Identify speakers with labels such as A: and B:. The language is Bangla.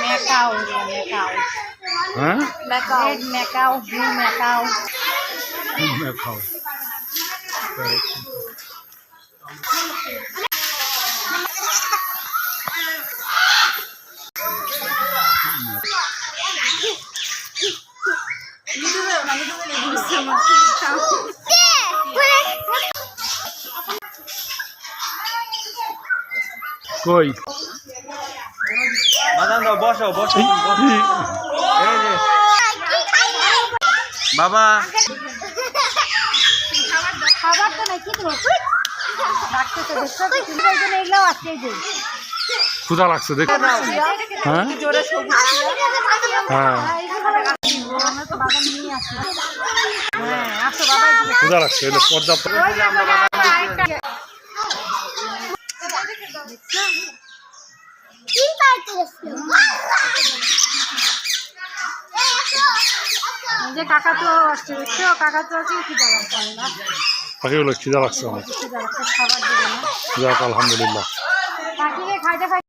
A: mẹ cầu
B: mẹ
A: cầu. Hả? Mẹ cầu
B: mẹ cầu
C: mẹ cầu. Mẹ cầu. Coi. বসো বসো। বাবা।
A: খাবার তো নাই কি দেবো রাখতে তো দেখছ তো তুমি ওই জন্য এগুলো আজকে দিই।
B: ক্ষুধা লাগছে দেখ। হ্যাঁ।
A: জোরে সবুজ
B: হ্যাঁ
A: আমরা তো বাগান নিয়ে আসি। হ্যাঁ আসো বাবা এদিকে।
B: ক্ষুধা লাগছে এগুলো পর্যাপ্ত।
A: যে যে কাকা তো আসছে দেখছ কাকা তো আছে কি দাঁড়া না?
B: পাখিগুলো খিদা লাগছে আমার।
A: কি দাঁড়া খাবার দেবে না।
B: যাক আলহামদুলিল্লাহ।
A: পাখিকে খাইতে খাইতে